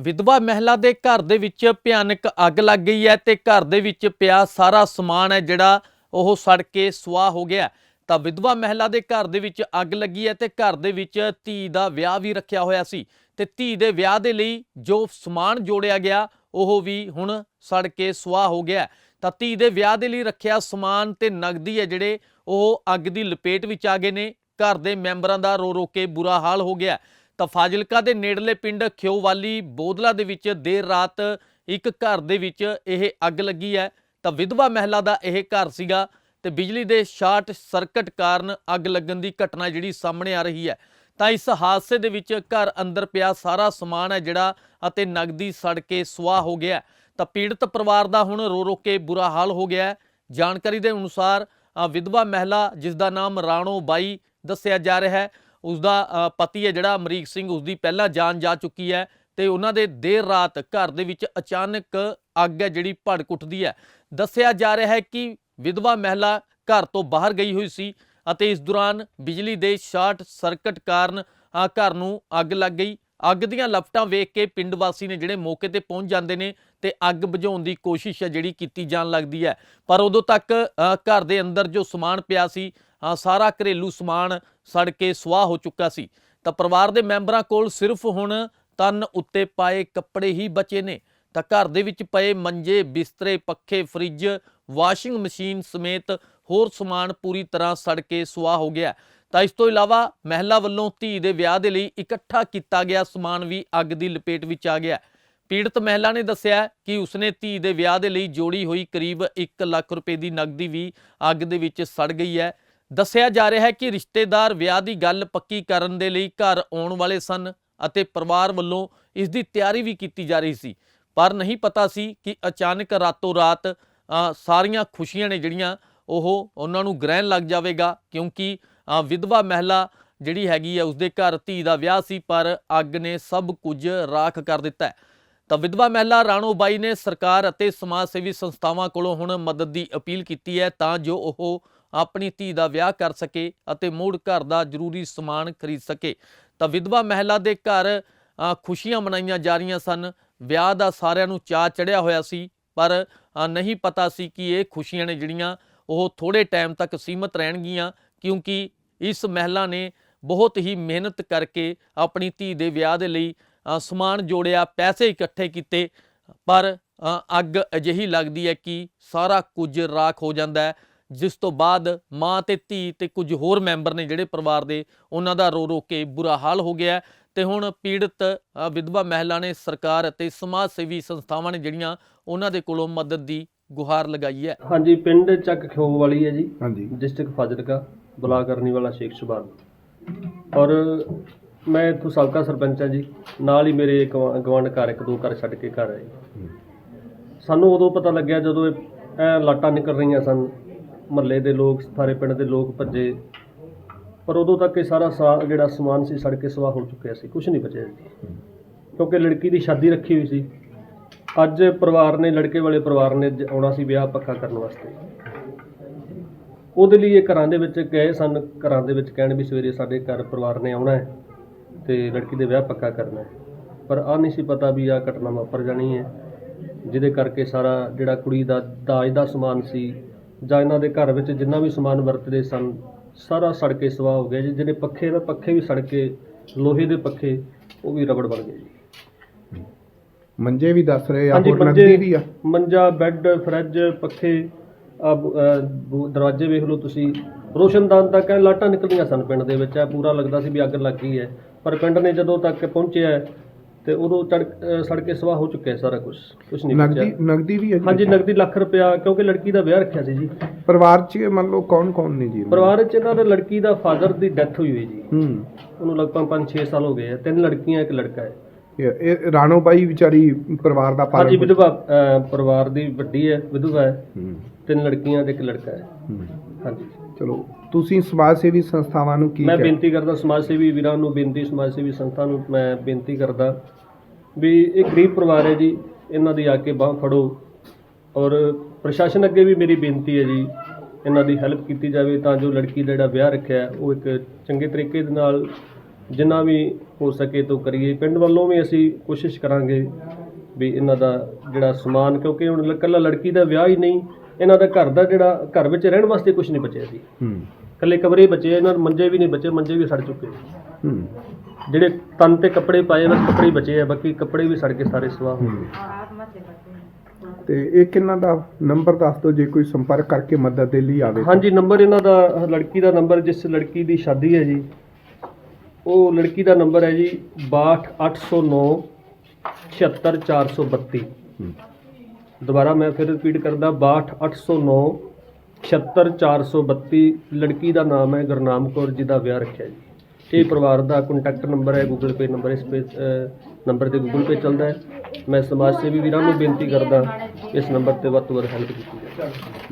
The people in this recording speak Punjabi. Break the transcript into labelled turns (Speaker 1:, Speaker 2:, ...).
Speaker 1: ਵਿਧਵਾ ਮਹਿਲਾ ਦੇ ਘਰ ਦੇ ਵਿੱਚ ਭਿਆਨਕ ਅੱਗ ਲੱਗ ਗਈ ਹੈ ਤੇ ਘਰ ਦੇ ਵਿੱਚ ਪਿਆ ਸਾਰਾ ਸਮਾਨ ਹੈ ਜਿਹੜਾ ਉਹ ਸੜ ਕੇ ਸੁਆਹ ਹੋ ਗਿਆ ਤਾਂ ਵਿਧਵਾ ਮਹਿਲਾ ਦੇ ਘਰ ਦੇ ਵਿੱਚ ਅੱਗ ਲੱਗੀ ਹੈ ਤੇ ਘਰ ਦੇ ਵਿੱਚ ਧੀ ਦਾ ਵਿਆਹ ਵੀ ਰੱਖਿਆ ਹੋਇਆ ਸੀ। ਤੇ ਧੀ ਦੇ ਵਿਆਹ ਦੇ ਲਈ ਜੋ ਸਮਾਨ ਜੋੜਿਆ ਗਿਆ, ਉਹ ਵੀ ਹੁਣ ਸੜ ਕੇ ਸੁਆਹ ਹੋ ਗਿਆ ਤਾਂ ਧੀ ਦੇ ਵਿਆਹ ਦੇ ਲਈ ਰੱਖਿਆ ਸਮਾਨ ਤੇ ਨਗਦੀ ਹੈ ਜਿਹੜੇ ਉਹ ਅੱਗ ਦੀ ਲਪੇਟ ਵਿੱਚ ਆ ਗਏ ਨੇ। ਘਰ ਦੇ ਮੈਂਬਰਾਂ ਦਾ ਰੋ ਰੋ ਕੇ ਬੁਰਾ ਹਾਲ ਹੋ ਗਿਆ ਤਾਂ ਫਾਜ਼ਿਲਕਾ ਦੇ ਨੇੜਲੇ ਪਿੰਡ ਖਿਓਵਾਲੀ ਬੋਦਲਾ ਦੇ ਵਿੱਚ ਦੇਰ ਰਾਤ ਇੱਕ ਘਰ ਦੇ ਵਿੱਚ ਇਹ ਅੱਗ ਲੱਗੀ ਹੈ। ਤਾਂ ਵਿਧਵਾ ਮਹਿਲਾ ਦਾ ਇਹ ਘਰ ਸੀਗਾ ਤੇ ਬਿਜਲੀ ਦੇ ਸ਼ਾਰਟ ਸਰਕਟ ਕਾਰਨ ਅੱਗ ਲੱਗਣ ਦੀ ਘਟਨਾ ਜਿਹੜੀ ਸਾਹਮਣੇ ਆ ਰਹੀ ਹੈ। ਤਾਂ ਇਸ ਹਾਦਸੇ ਦੇ ਵਿੱਚ ਘਰ ਅੰਦਰ ਪਿਆ ਸਾਰਾ ਸਮਾਨ ਹੈ ਜਿਹੜਾ ਅਤੇ ਨਗਦੀ ਸੜ ਕੇ ਸੁਆਹ ਹੋ ਗਿਆ ਤਾਂ ਪੀੜਤ ਪਰਿਵਾਰ ਦਾ ਹੁਣ ਰੋ ਰੋ ਕੇ ਬੁਰਾ ਹਾਲ ਹੋ ਗਿਆ ਜਾਣਕਾਰੀ ਦੇ ਅਨੁਸਾਰ ਵਿਧਵਾ ਮਹਿਲਾ ਜਿਸ ਦਾ ਨਾਮ ਰਾਣੋ ਬਾਈ ਦੱਸਿਆ ਜਾ ਰਿਹਾ ਹੈ ਉਸ ਦਾ ਪਤੀ ਹੈ ਜਿਹੜਾ ਅਮਰੀਕ ਸਿੰਘ ਉਸ ਦੀ ਪਹਿਲਾਂ ਜਾਨ ਜਾ ਚੁੱਕੀ ਹੈ ਤੇ ਉਹਨਾਂ ਦੇ ਦੇਰ ਰਾਤ ਘਰ ਦੇ ਵਿੱਚ ਅਚਾਨਕ ਅੱਗ ਹੈ ਜਿਹੜੀ ਭੜਕ ਉੱਠਦੀ ਹੈ। ਦੱਸਿਆ ਜਾ ਰਿਹਾ ਹੈ ਕਿ ਵਿਧਵਾ ਮਹਿਲਾ ਘਰ ਤੋਂ ਬਾਹਰ ਗਈ ਹੋਈ ਸੀ ਅਤੇ ਇਸ ਦੌਰਾਨ ਬਿਜਲੀ ਦੇ ਸ਼ਾਰਟ ਸਰਕਟ ਕਾਰਨ ਘਰ ਨੂੰ ਅੱਗ ਲੱਗ ਗਈ। ਅੱਗ ਦੀਆਂ ਲਪਟਾਂ ਵੇਖ ਕੇ ਪਿੰਡ ਵਾਸੀ ਨੇ ਜਿਹੜੇ ਮੌਕੇ ਤੇ ਪਹੁੰਚ ਜਾਂਦੇ ਨੇ ਤੇ ਅੱਗ ਬੁਝਾਉਣ ਦੀ ਕੋਸ਼ਿਸ਼ ਹੈ ਜਿਹੜੀ ਕੀਤੀ ਜਾਣ ਲੱਗਦੀ ਹੈ। ਪਰ ਉਦੋਂ ਤੱਕ ਘਰ ਦੇ ਅੰਦਰ ਜੋ ਸਮਾਨ ਪਿਆ ਸੀ ਸਾਰਾ ਘਰੇਲੂ ਸਮਾਨ ਸੜ ਕੇ ਸੁਆਹ ਹੋ ਚੁੱਕਾ ਸੀ। ਤਾਂ ਪਰਿਵਾਰ ਦੇ ਮੈਂਬਰਾਂ ਕੋਲ ਸਿਰਫ ਹੁਣ ਤਨ ਉੱਤੇ ਪਾਏ ਕੱਪੜੇ ਹੀ ਬਚੇ ਨੇ। ਤਾਂ ਘਰ ਦੇ ਵਿੱਚ ਪਏ ਮੰਜੇ, ਬਿਸਤਰੇ, ਪੱਖੇ, ਫਰਿੱਜ, ਵਾਸ਼ਿੰਗ ਮਸ਼ੀਨ ਸਮੇਤ ਹੋਰ ਸਮਾਨ ਪੂਰੀ ਤਰ੍ਹਾਂ ਸੜ ਕੇ ਸੁਆਹ ਹੋ ਗਿਆ। ਤਾਂ ਇਸ ਤੋਂ ਇਲਾਵਾ ਮਹਿਲਾ ਵੱਲੋਂ ਧੀ ਦੇ ਵਿਆਹ ਦੇ ਲਈ ਇਕੱਠਾ ਕੀਤਾ ਗਿਆ ਸਮਾਨ ਵੀ ਅੱਗ ਦੀ ਲਪੇਟ ਵਿੱਚ ਆ ਗਿਆ। ਪੀੜਤ ਮਹਿਲਾ ਨੇ ਦੱਸਿਆ ਕਿ ਉਸਨੇ ਧੀ ਦੇ ਵਿਆਹ ਦੇ ਲਈ ਜੋੜੀ ਹੋਈ ਕਰੀਬ 1 ਲੱਖ ਰੁਪਏ ਦੀ ਨਗਦੀ ਵੀ ਅੱਗ ਦੇ ਵਿੱਚ ਸੜ ਗਈ ਹੈ। ਦੱਸਿਆ ਜਾ ਰਿਹਾ ਹੈ ਕਿ ਰਿਸ਼ਤੇਦਾਰ ਵਿਆਹ ਦੀ ਗੱਲ ਪੱਕੀ ਕਰਨ ਦੇ ਲਈ ਘਰ ਆਉਣ ਵਾਲੇ ਸਨ ਅਤੇ ਪਰਿਵਾਰ ਵੱਲੋਂ ਇਸ ਦੀ ਤਿਆਰੀ ਵੀ ਕੀਤੀ ਜਾ ਰਹੀ ਸੀ। ਪਰ ਨਹੀਂ ਪਤਾ ਸੀ ਕਿ ਅਚਾਨਕ ਰਾਤੋਂ ਰਾਤ ਸਾਰੀਆਂ ਖੁਸ਼ੀਆਂ ਨੇ ਜਿਹੜੀਆਂ ਉਹ ਉਹਨਾਂ ਨੂੰ ਗ੍ਰਹਿਣ ਲੱਗ ਜਾਵੇਗਾ ਕਿਉਂਕਿ ਵਿਧਵਾ ਮਹਿਲਾ ਜਿਹੜੀ ਹੈਗੀ ਹੈ ਉਸਦੇ ਘਰ ਧੀ ਦਾ ਵਿਆਹ ਸੀ ਪਰ ਅੱਗ ਨੇ ਸਭ ਕੁਝ ਰਾਖ ਕਰ ਦਿੱਤਾ ਤਾਂ ਵਿਧਵਾ ਮਹਿਲਾ ਰਾਣੋ ਬਾਈ ਨੇ ਸਰਕਾਰ ਅਤੇ ਸਮਾਜ ਸੇਵੀ ਸੰਸਥਾਵਾਂ ਕੋਲੋਂ ਹੁਣ ਮਦਦ ਦੀ ਅਪੀਲ ਕੀਤੀ ਹੈ ਤਾਂ ਜੋ ਉਹ ਆਪਣੀ ਧੀ ਦਾ ਵਿਆਹ ਕਰ ਸਕੇ ਅਤੇ ਮੁੜ ਘਰ ਦਾ ਜ਼ਰੂਰੀ ਸਮਾਨ ਖਰੀਦ ਸਕੇ। ਤਾਂ ਵਿਧਵਾ ਮਹਿਲਾ ਦੇ ਘਰ ਖੁਸ਼ੀਆਂ ਮਨਾਈਆਂ ਜਾ ਰਹੀਆਂ ਸਨ। ਵਿਆਹ ਦਾ ਸਾਰਿਆਂ ਨੂੰ ਚਾਅ ਚੜਿਆ ਹੋਇਆ ਸੀ, ਪਰ ਨਹੀਂ ਪਤਾ ਸੀ ਕਿ ਇਹ ਖੁਸ਼ੀਆਂ ਨੇ ਜਿਹੜੀਆਂ ਉਹ ਥੋੜੇ ਟਾਈਮ ਤੱਕ ਸੀਮਤ ਰਹਿਣਗੀਆਂ, ਕਿਉਂਕਿ ਇਸ ਮਹਿਲਾ ਨੇ ਬਹੁਤ ਹੀ ਮਿਹਨਤ ਕਰਕੇ ਆਪਣੀ ਧੀ ਦੇ ਵਿਆਹ ਦੇ ਲਈ ਸਮਾਨ ਜੋੜਿਆ, ਪੈਸੇ ਇਕੱਠੇ ਕੀਤੇ। ਪਰ ਅੱਗ ਅਜਿਹੀ ਲੱਗਦੀ ਹੈ ਕਿ ਸਾਰਾ ਕੁਝ ਰਾਖ ਹੋ ਜਾਂਦਾ ਹੈ। ਜਿਸ ਤੋਂ ਬਾਅਦ ਮਾਂ ਤੇ ਧੀ ਤੇ ਕੁਝ ਹੋਰ ਮੈਂਬਰ ਨੇ ਜਿਹੜੇ ਪਰਿਵਾਰ ਦੇ ਉਹਨਾਂ ਦਾ ਰੋ ਰੋ ਕੇ ਬੁਰਾ ਹਾਲ ਹੋ ਗਿਆ ਤੇ ਹੁਣ ਪੀੜਤ ਵਿਧਵਾ ਮਹਿਲਾ ਨੇ ਸਰਕਾਰ ਅਤੇ ਸਮਾਜ ਸੇਵੀ ਸੰਸਥਾਵਾਂ ਨੇ ਜਿਹੜੀਆਂ ਉਹਨਾਂ ਦੇ ਕੋਲੋਂ ਮਦਦ ਦੀ ਗੁਹਾਰ ਲਗਾਈ ਹੈ।
Speaker 2: ਹਾਂਜੀ ਪਿੰਡ ਚੱਕ ਖਿਓ ਵਾਲੀ ਹੈ ਜੀ।
Speaker 3: ਹਾਂਜੀ।
Speaker 2: ਡਿਸਟ੍ਰਿਕਟ ਫਾਜ਼ਿਲਕਾ ਬਲਾਕ ਕਰਨੀ ਵਾਲਾ ਸ਼ੇਖ ਸ਼ਬਾਨ ਔਰ ਮੈਂ ਇੱਥੋਂ ਸਾਬਕਾ ਸਰਪੰਚ ਹਾਂ ਜੀ। ਨਾਲ ਹੀ ਮੇਰੇ ਗਵਾਂਡ ਘਰ ਇੱਕ ਦੋ ਘਰ ਛੱਡ ਕੇ ਘਰ ਆਏ। ਸਾਨੂੰ ਉਦੋਂ ਪਤਾ ਲੱਗਿਆ ਜਦੋਂ ਇਹ ਲਾਟਾਂ ਨਿਕਲ ਰਹੀਆਂ ਸਨ। ਮਹੱਲੇ ਦੇ ਲੋਕ, ਸਾਰੇ ਪਿੰਡ ਦੇ ਲੋਕ ਭੱਜੇ। ਪਰ ਉਦੋਂ ਤੱਕ ਇਹ ਸਾਰਾ ਸਾ- ਜਿਹੜਾ ਸਮਾਨ ਸੀ, ਸੜ ਕੇ ਸਵਾਹ ਹੋ ਚੁੱਕਿਆ ਸੀ। ਕੁਝ ਨਹੀਂ ਬਚਿਆ ਜੀ। ਕਿਉਂਕਿ ਲੜਕੀ ਦੀ ਸ਼ਾਦੀ ਰੱਖੀ ਹੋਈ ਸੀ। ਅੱਜ ਪਰਿਵਾਰ ਨੇ, ਲੜਕੇ ਵਾਲੇ ਪਰਿਵਾਰ ਨੇ ਜ- ਆਉਣਾ ਸੀ ਵਿਆਹ ਪੱਕਾ ਕਰਨ ਵਾਸਤੇ। ਉਹਦੇ ਲਈ ਇਹ ਘਰਾਂ ਦੇ ਵਿੱਚ ਗਏ ਸਨ। ਘਰਾਂ ਦੇ ਵਿੱਚ ਕਹਿਣ ਵੀ ਸਵੇਰੇ ਸਾਡੇ ਘਰ ਪਰਿਵਾਰ ਨੇ ਆਉਣਾ ਹੈ ਤੇ ਲੜਕੀ ਦੇ ਵਿਆਹ ਪੱਕਾ ਕਰਨਾ ਹੈ। ਪਰ ਆ ਨਹੀਂ ਸੀ ਪਤਾ ਵੀ ਆ ਘਟਨਾ ਵਾਪਰ ਜਾਣੀ ਹੈ। ਜਿਹਦੇ ਕਰਕੇ ਸਾਰਾ ਜਿਹੜਾ ਕੁੜੀ ਦਾ ਦਾਜ ਦਾ ਸਮਾਨ ਸੀ ਜਾਂ ਇਹਨਾਂ ਦੇ ਘਰ ਵਿੱਚ ਜਿੰਨਾ ਵੀ ਸਮਾਨ ਵਰਤਦੇ ਸਨ ਸਾਰਾ ਸੜ ਕੇ ਸਵਾਹ ਹੋ ਗਿਆ ਜੀ। ਜਿਹੜੇ ਪੱਖੇ ਦਾ ਪੱਖੇ ਵੀ ਸੜ ਕੇ ਲੋਹੇ ਦੇ ਪੱਖੇ ਉਹ ਵੀ ਰਬੜ ਬਣ ਗਏ ਜੀ।
Speaker 3: ਮੰਜੇ ਵੀ ਦੱਸ ਰਹੇ ਆ
Speaker 2: ਹਾਂਜੀ
Speaker 3: ਹੋਰ
Speaker 2: ਮੰਜੇ
Speaker 3: ਨਗਦੀ ਵੀ ਆ।
Speaker 2: ਮੰਜਾ ਬੈੱਡ ਫਰਿੱਜ ਪੱਖੇ ਆ ਬ- ਅਹ ਬੂ- ਦਰਵਾਜ਼ੇ ਵੇਖ ਲਓ ਤੁਸੀਂ। ਰੋਸ਼ਨਦਾਨ ਤੱਕ ਐ ਲਾਟਾਂ ਨਿਕਲੀਆਂ ਸਨ ਪਿੰਡ ਦੇ ਵਿੱਚ। ਐ ਪੂਰਾ ਲੱਗਦਾ ਸੀ ਵੀ ਅੱਗ ਲੱਗ ਗਈ ਹੈ। ਪਰ ਪਿੰਡ ਨੇ ਜਦੋਂ ਤੱਕ ਪਹੁੰਚਿਆ ਤੇ ਉਦੋਂ ਚੜ ਅਹ ਸੜ ਕੇ ਸਵਾਹ ਹੋ ਚੁੱਕਿਆ ਸਾਰਾ ਕੁਝ ਕੁਝ ਨਹੀਂ
Speaker 3: ਨਗਦੀ
Speaker 2: ਬਚਿਆ।
Speaker 3: ਨਗਦੀ ਵੀ ਹੈ ਜੀ?
Speaker 2: ਹਾਂਜੀ ਨਗਦੀ ਲੱਖ ਰੁਪਇਆ ਕਿਉਂਕਿ ਲੜਕੀ ਦਾ ਵਿਆਹ ਰੱਖਿਆ ਸੀ ਜੀ।
Speaker 3: ਪਰਿਵਾਰ ਚ ਮੰਨ ਲਓ ਕੌਣ ਕੌਣ ਨੇ ਜੀ?
Speaker 2: ਪਰਿਵਾਰ 'ਚ ਇਹਨਾਂ ਦੇ ਲੜਕੀ ਦਾ ਫਾਦਰ ਦੀ ਡੈਥ ਹੋਈ ਹੋਈ ਜੀ।
Speaker 3: ਹੂੰ।
Speaker 2: ਉਹਨੂੰ ਲਗਭਗ 5-6 ਸਾਲ ਹੋ ਗਏ ਆ। ਤਿੰਨ ਲੜਕੀਆਂ ਇੱਕ ਲੜਕਾ ਹੈ।
Speaker 3: ਇਹ ਇਹ ਰਾਣੋ ਬਾਈ ਵਿਚਾਰੀ ਪਰਿਵਾਰ ਦਾ
Speaker 2: ਹਾਂਜੀ
Speaker 3: ਪਾਲਣ
Speaker 2: ਵਿਧਵਾ ਅਹ ਪਰਿਵਾਰ ਦੀ ਵੱਡੀ ਹੈ ਵਿਧਵਾ ਹੈ।
Speaker 3: ਹੂੰ,
Speaker 2: ਤਿੰਨ ਲੜਕੀਆਂ ਤੇ ਇੱਕ ਲੜਕਾ ਹੈ।
Speaker 3: ਹੂੰ।
Speaker 2: ਹਾਂਜੀ।
Speaker 3: ਚਲੋ ਤੁਸੀਂ ਸਮਾਜ ਸੇਵੀ ਸੰਸਥਾਵਾਂ ਨੂੰ ਕੀ
Speaker 2: ਮੈਂ
Speaker 3: ਕਹਿ-
Speaker 2: ਬੇਨਤੀ ਕਰਦਾ ਸਮਾਜ ਸੇਵੀ ਵੀਰਾਂ ਨੂੰ ਬੇਨਤੀ ਸਮਾਜ ਸੇਵੀ ਸੰਸਥਾ ਨੂੰ ਮੈਂ ਬੇਨਤੀ ਕਰਦਾ ਵੀ ਇਹ ਗਰੀਬ ਪਰਿਵਾਰ ਹੈ ਜੀ ਇਹਨਾਂ ਦੀ ਆ ਕੇ ਬਾਹ ਫੜੋ। ਔਰ ਪ੍ਰਸ਼ਾਸਨ ਅੱਗੇ ਵੀ ਮੇਰੀ ਬੇਨਤੀ ਹੈ ਜੀ ਇਹਨਾਂ ਦੀ ਹੈਲਪ ਕੀਤੀ ਜਾਵੇ ਤਾਂ ਜੋ ਲੜਕੀ ਦਾ ਜਿਹੜਾ ਵਿਆਹ ਰੱਖਿਆ ਉਹ ਇੱਕ ਚੰਗੇ ਤਰੀਕੇ ਦੇ ਨਾਲ ਜਿੰਨਾ ਵੀ ਹੋ ਸਕੇ ਤੋਂ ਕਰੀਏ। ਪਿੰਡ ਵੱਲੋਂ ਵੀ ਅਸੀਂ ਕੋਸ਼ਿਸ਼ ਕਰਾਂਗੇ ਵੀ ਇਹਨਾਂ ਦਾ ਜਿਹੜਾ ਸਮਾਨ ਕਿਉਂਕਿ ਹੁਣ ਇਕੱਲਾ ਲੜਕੀ ਦਾ ਵਿਆਹ ਹੀ ਨਹੀਂ ਇਹਨਾਂ ਦਾ ਘਰ ਦਾ ਜਿਹੜਾ ਘਰ ਵਿੱਚ ਰਹਿਣ ਵਾਸਤੇ ਕੁਝ ਨਹੀਂ ਬਚਿਆ ਸੀ
Speaker 3: ਹੂੰ।
Speaker 2: ਇਕੱਲੇ ਕਮਰੇ ਬਚੇ ਇਹਨਾਂ ਨੂੰ ਮੰਜੇ ਵੀ ਨਹੀਂ ਬਚੇ ਮੰਜੇ ਵੀ ਸੜ ਚੁੱਕੇ
Speaker 3: ਹੂੰ।
Speaker 2: ਜਿਹੜੇ ਤਨ ਤੇ ਕੱਪੜੇ ਪਾਏ ਬਸ ਕੱਪੜੇ ਹੀ ਬਚੇ ਆ ਬਾਕੀ ਕੱਪੜੇ ਵੀ ਸੜ ਕੇ ਸਾਰੇ ਸਵਾਹ ਹੋ ਗਏ
Speaker 3: ਤੇ ਇਹ ਕਿੰਨਾ ਦਾ ਨੰਬਰ ਦੱਸ ਦਿਓ ਜੇ ਕੋਈ ਸੰਪਰਕ ਕਰਕੇ ਮਦਦ ਦੇ ਲਈ ਆਵੇ ਤਾਂ।
Speaker 2: ਹਾਂਜੀ ਨੰਬਰ ਇਹਨਾਂ ਦਾ ਲੜਕੀ ਦਾ ਨੰਬਰ ਜਿਸ ਲੜਕੀ ਦੀ ਸ਼ਾਦੀ ਹੈ ਜੀ ਉਹ ਲੜਕੀ ਦਾ ਨੰਬਰ ਹੈ ਜੀ 62809 76432
Speaker 3: ਹੂੰ।
Speaker 2: ਦੁਬਾਰਾ ਮੈਂ ਫਿਰ ਰਿਪੀਟ ਕਰਦਾ 62809 76432 ਲੜਕੀ ਦਾ ਨਾਮ ਹੈ ਗੁਰਨਾਮ ਕੌਰ ਜੀ ਦਾ ਵਿਆਹ ਰੱਖਿਆ ਜੀ ਇਹ ਪਰਿਵਾਰ ਦਾ ਕੰਟੈਕਟ ਨੰਬਰ ਹੈ ਗੂਗਲ ਪੇ ਨੰਬਰ ਇਸ ਪੇ ਨੰਬਰ ਤੇ ਗੂਗਲ ਪੇ ਚੱਲਦਾ ਹੈ। ਮੈਂ ਸਮਾਜ ਸੇਵੀ ਵੀਰਾਂ ਨੂੰ ਬੇਨਤੀ ਕਰਦਾ ਇਸ ਨੰਬਰ ਤੇ ਵੱਧ ਤੋਂ ਵੱਧ ਹੈਲਪ ਕੀਤੀ ਜਾਵੇ।